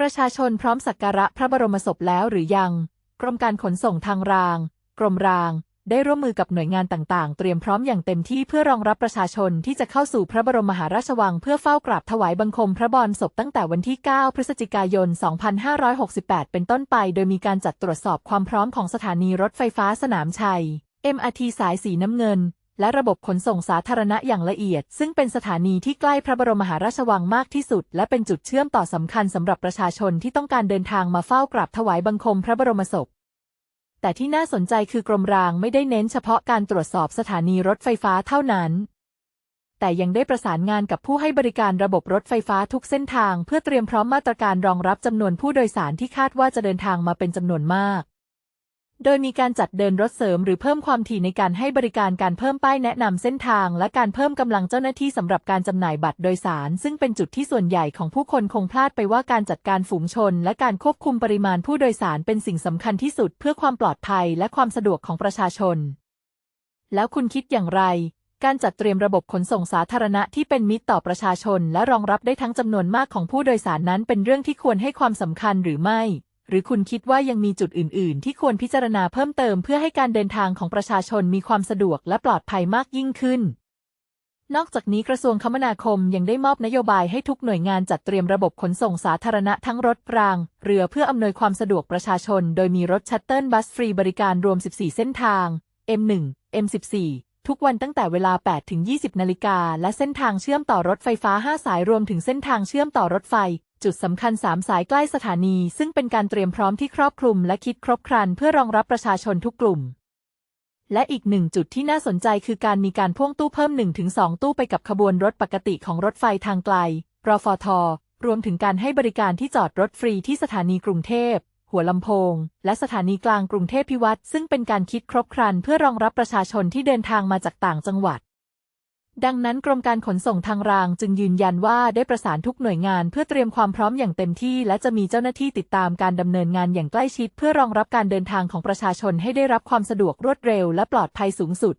ประชาชนพร้อมสักการะพระบรมศพแล้วหรือยัง กรมการขนส่งทางราง กรมราง ได้ร่วมมือกับหน่วยงานต่างๆ เตรียมพร้อมอย่างเต็มที่เพื่อรองรับประชาชนที่จะเข้าสู่พระบรมมหาราชวังเพื่อเฝ้ากราบถวายบังคมพระบรมศพตั้งแต่วันที่ 9 พฤศจิกายน 2568 เป็นต้นไป โดยมีการจัดตรวจสอบความพร้อมของสถานีรถไฟฟ้าสนามชัย MRT สายสีน้ำเงิน และระบบขนส่งสาธารณะอย่างละเอียด ซึ่งเป็นสถานีที่ใกล้พระบรมมหาราชวังมากที่สุด และเป็นจุดเชื่อมต่อสำคัญสำหรับประชาชนที่ต้องการเดินทางมาเฝ้ากราบถวายบังคมพระบรมศพแต่ที่น่าสนใจคือกรมรางไม่ได้เน้นเฉพาะการตรวจสอบสถานีรถไฟฟ้าเท่านั้น แต่ยังได้ประสานงานกับผู้ให้บริการระบบรถไฟฟ้าทุกเส้นทาง เพื่อเตรียมพร้อมมาตรการรองรับจำนวนผู้โดยสารที่คาดว่าจะเดินทางมาเป็นจำนวนมาก โดยมีการจัดเดินรถเสริมหรือเพิ่มความถี่ในการให้บริการการเพิ่มป้ายแนะนำเส้นทาง และการเพิ่มกำลังเจ้าหน้าที่สำหรับการจำหน่ายบัตรโดยสาร ซึ่งเป็นจุดที่ส่วนใหญ่ของผู้คนคงพลาดไปว่าการจัดการฝูงชน และการควบคุมปริมาณผู้โดยสารเป็นสิ่งสำคัญที่สุดเพื่อความปลอดภัยและความสะดวกของประชาชน แล้วคุณคิดอย่างไร การจัดเตรียมระบบขนส่งสาธารณะที่เป็นมิตรต่อประชาชน และรองรับได้ทั้งจำนวนมากของผู้โดยสารนั้นเป็นเรื่องที่ควรให้ความสำคัญหรือไม่ หรือคุณคิดว่ายังมีจุดอื่น ๆ ที่ควรพิจารณาเพิ่มเติมเพื่อให้การเดินทางของประชาชนมีความสะดวกและปลอดภัยมากยิ่งขึ้น นอกจากนี้กระทรวงคมนาคมยังได้มอบนโยบายให้ทุกหน่วยงานจัดเตรียมระบบขนส่งสาธารณะทั้งรถราง เรือเพื่ออำนวยความสะดวกประชาชน โดยมีรถชัตเติลบัสฟรีบริการรวม 14 เส้นทาง M1 M14 ทุกวันตั้งแต่เวลา 8 ถึง 20 นาฬิกา และเส้นทางเชื่อมต่อรถไฟฟ้า 5 สายรวมถึงเส้นทางเชื่อมต่อรถไฟ จุดสำคัญ3สายใกล้สถานี ซึ่งเป็นการเตรียมพร้อมที่ครอบคลุมและคิดครบครันเพื่อรองรับประชาชนทุกกลุ่ม และอีกหนึ่งจุดที่น่าสนใจคือการมีการพ่วงตู้เพิ่ม 1-2 ตู้ไปกับขบวนรถปกติของรถไฟทางไกล รฟท รวมถึงการให้บริการที่จอดรถฟรีที่สถานีกรุงเทพ หัวลำโพง และสถานีกลางกรุงเทพพิวัตรซึ่งเป็นการคิดครบครันเพื่อรองรับประชาชนที่เดินทางมาจากต่างจังหวัด ดังนั้นกรมการขนส่งทางรางจึงยืนยันว่าได้ประสานทุกหน่วยงานเพื่อเตรียมความพร้อมอย่างเต็มที่ และจะมีเจ้าหน้าที่ติดตามการดำเนินงานอย่างใกล้ชิด เพื่อรองรับการเดินทางของประชาชนให้ได้รับความสะดวกรวดเร็วและปลอดภัยสูงสุด